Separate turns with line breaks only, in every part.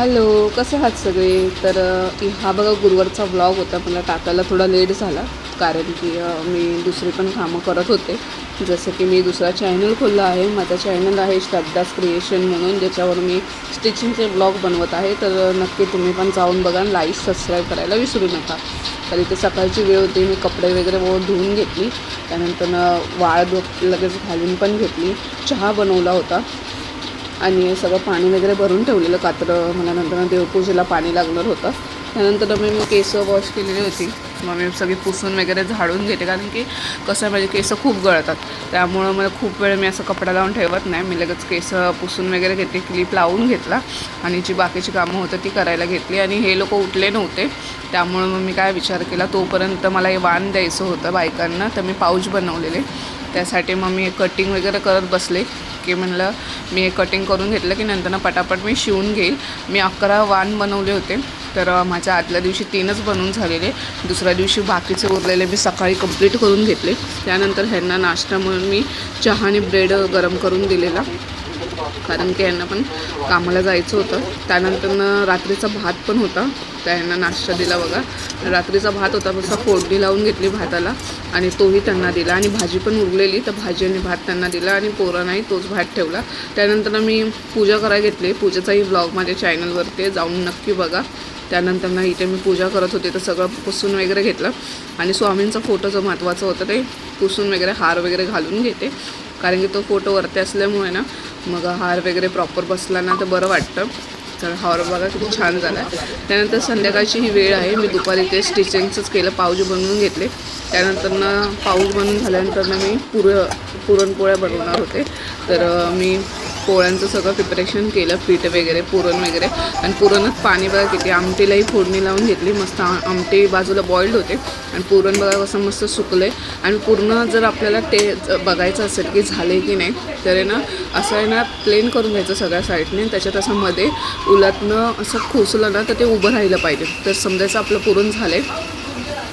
Hello कसे आहात सगळे? तर हा बघा गुरुवारचा ब्लॉग होता मला टाकायला थोडा लेट झाला कारण की मी दुसरी पण कामं करत होते. जसं की मी दुसरा चॅनल खोलला आहे माझा चॅनल आहे श्रद्धास क्रिएशन म्हणून ज्याच्यावर मी स्टिचिंगचे ब्लॉग बनवत आहे. तर नक्की तुम्ही पण जाऊन बघा लाईक सबस्क्राईब करायला विसरू नका. तर इथे सकाळची वेळ होती मी कपडे वगैरे व धुवून घेतली. त्यानंतर वाळ लगेच घालून पण घेतली. चहा बनवला होता. आणि सगळं पाणी वगैरे भरून ठेवलेलं कात्रं मला नंतर देवपूजेला पाणी लागणार होतं. त्यानंतर मी मी केस वॉश केलेली होती. मग मी सगळी पुसून वगैरे झाडून घेते. कारण की कसं आहे माझे केसं खूप गळतात. त्यामुळं मला खूप वेळ मी असं कपडा लावून ठेवत नाही. मी लगेच केस पुसून वगैरे घेते. क्लिप लावून घेतला. आणि जी बाकीची कामं होतं ती करायला घेतली. आणि हे लोक उठले नव्हते. त्यामुळं मग मी काय विचार केला तोपर्यंत मला हे वाण द्यायचं होतं बायकांना. तर मी पाऊच बनवलेले. त्यासाठी मग मी कटिंग वगैरे करत बसले की म्हणलं मी हे कटिंग करून घेतलं की नंतर पटापट मी शिवून घेईल. मी अकरा वाण बनवले होते तर माझ्या आदल्या दिवशी तीनच बनवून झालेले. दुसऱ्या दिवशी बाकीचे उरलेले मी सकाळी कंप्लीट करून घेतले. त्यानंतर ह्यांना नाश्ता म्हणून मी चहा आणि ब्रेड गरम करून दिलेला. कारण की यांना पण कामाला जायचं होतं. त्यानंतर रात्रीचा भात पण होता. त्या यांना नाश्ता दिला बघा. रात्रीचा भात होता तसा फोडणी लावून घेतली भाताला आणि तोही त्यांना दिला. आणि भाजी पण उरलेली तर भाजी आणि भात त्यांना दिला आणि पोरांनाही तोच भात ठेवला. त्यानंतर मी पूजा करायला घेतली. पूजेचाही ब्लॉग माझ्या चॅनलवरती जाऊन नक्की बघा. त्यानंतर ना इथे मी पूजा करत होते तर सगळं पुसून वगैरे घेतलं. आणि स्वामींचा फोटो जो महत्त्वाचं होतं ते पुसून वगैरे हार वगैरे घालून घेते. कारण की तो फोटो वरती असल्यामुळे ना मग हार वगैरे प्रॉपर बसला ना तर बरं वाटतं. तर हार बघा किती छान झाला. त्यानंतर संध्याकाळची ही वेळ आहे. मी दुपारी ते स्टिचिंगचंच केलं पाऊज बनवून घेतले. त्यानंतर ना पाऊज बनवून झाल्यानंतर ना मी पुर पुरणपोळ्या बनवणार होते. तर मी पोळ्यांचं सगळं प्रिपरेशन केलं पीठ वगैरे पुरण वगैरे. आणि पुरणात पाणी बघा किती आमटीलाही फोडणी लावून घेतली मस्त आमटी बाजूला बॉईल्ड होते. आणि पुरण बघा कसं मस्त सुकलं आहे आणि पूर्ण जर आपल्याला ते बघायचं असेल की झाले की नाही तर आहे ना असं आहे ना प्लेन करून घ्यायचं सगळ्या साईडने त्याच्यात असं मध्ये उलातनं असं खोसलं ना तर ते उभं राहिलं पाहिजे. तर समजायचं आपलं पुरण झालं आहे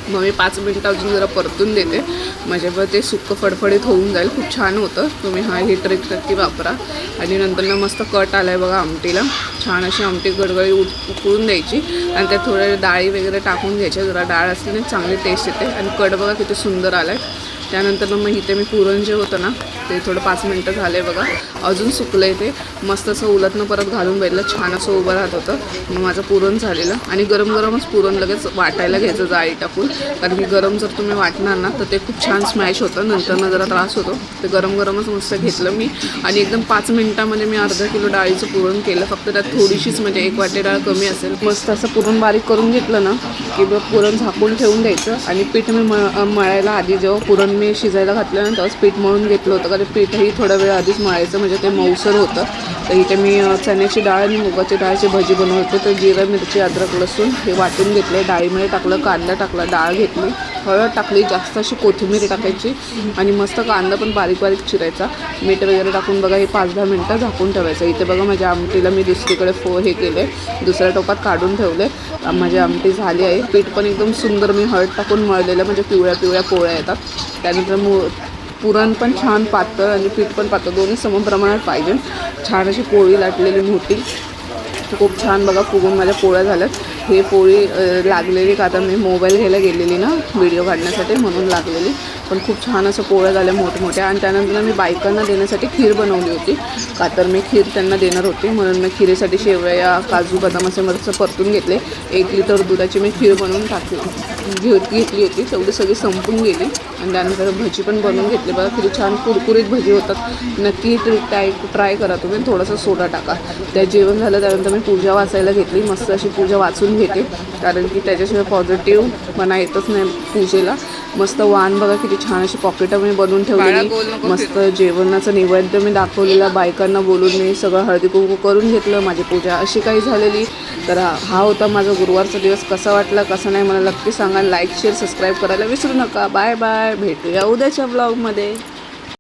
मग मी पाच मिनटं अजून जरा परतून देते. म्हणजे मग ते सुक्क फडफडीत होऊन जाईल. खूप छान होतं. तुम्ही हा ही ट्रिक नक्की वापरा. आणि नंतर ना मस्त कट आला आहे बघा आमटीला. छान अशी आमटी गडगडी उत उकळून द्यायची. आणि त्यात थोडे डाळी वगैरे टाकून घ्यायच्या जरा डाळ असली ना चांगली टेस्ट येते. आणि कट बघा किती सुंदर आला आहे त्यानंतर मग इथे मी पुरण जे होतं ना ते थोडं पाच मिनटं झाले बघा. अजून सुकलं आहे ते. मस्त असं उलटनं परत घालून बघितलं. छान असं उभं राहत होतं. मग माझं पुरण झालेलं. आणि गरम गरमच पुरण लगेच वाटायला घ्यायचं जाळी टाकून. कारण की गरम जर तुम्ही वाटणार ना तर ते खूप छान स्मॅश होतं. नंतरनं जरा त्रास होतो. ते गरम गरमच मस्त घेतलं मी. आणि एकदम पाच मिनटामध्ये मी अर्धा किलो डाळीचं पुरण केलं. फक्त त्यात थोडीशीच म्हणजे एक वाटे डाळ कमी असेल. मस्त असं पुरण बारीक करून घेतलं ना की पुरण झाकून ठेवून द्यायचं. आणि पीठ मी मळ मळायला आधी जेव्हा पुरण मी शिजायला घातलं पीठ मळून घेतलं होतं कारण पीठही थोडा वेळ आधीच मळायचं म्हणजे ते मऊसर होतं. तर इथे मी चण्याची डाळ आणि मुगाची डाळची भजी बनवते तर जिरं मिरची अद्रक लसूण हे वाटून घेतले डाळीमध्ये टाकलं कांदा टाकला डाळ घेतली. हळद टाकली जास्त अशी कोथिंबीर टाकायची आणि मस्त कांदा पण बारीक बारीक चिरायचा. मीठ वगैरे टाकून बघा हे पाच दहा मिनटं झाकून ठेवायचं. इथे बघा माझ्या आमटीला मी दुसरीकडे फो हे केले दुसऱ्या टोपात काढून ठेवले माझी आमटी झाली आहे. पीठ पण एकदम सुंदर मी हळद टाकून मळलेलं म्हणजे पिवळ्या पिवळ्या पोळ्या येतात. त्यानंतर मु पुरण पण छान पातळ आणि पीठ पण पातळ दोन्ही समप्रमाणात पाहिजे. छान अशी पोळी लाटलेली मोठी. खूप छान बघा फुगून माझ्या पोळ्या झाल्यात. हे पोळी लागलेली का आता मी मोबाईल घ्यायला गेलेली ना व्हिडिओ काढण्यासाठी म्हणून लागलेली. पण खूप छान असं पोळ्या झाल्या मोठमोठ्या. आणि त्यानंतर मी बायकांना देण्यासाठी खीर बनवली होती. का तर मी खीर त्यांना देणार होती. म्हणून मी खिरीसाठी शेवया काजू बदाम असे मस्त परतून घेतले. एक लिटर दुधाची मी खीर बनवून टाकली. घेत घेतली होती. तेवढी सगळी संपून गेली. आणि त्यानंतर भजी पण बनवून घेतली. बघा खरी छान कुरकुरीत भजी होतात. नक्की ट्राय ट्राय करा तुम्ही. थोडंसं सोडा टाका. त्या जेवण झालं त्यानंतर मी पूजा वाचायला घेतली. मस्त अशी पूजा वाचून घेते. कारण की त्याच्याशिवाय पॉझिटिव्ह मना येतच नाही पूजेला. मस्त वाण बघा किती छान अशी पॉकेटं मी बनवून ठेवलेली. मस्त जेवणाचं नैवेद्य मी दाखवलेला बायकांना बोलून मी सगळं हळदी कुंकू करून घेतलं माझी पूजा अशी काही झालेली. तर हा हा होता माझा गुरुवारचा दिवस. कसा वाटला कसा नाही मला नक्की सांगा. लाईक शेअर सबस्क्राईब करायला विसरू नका. बाय बाय भेटूया उद्याच्या ब्लॉगमध्ये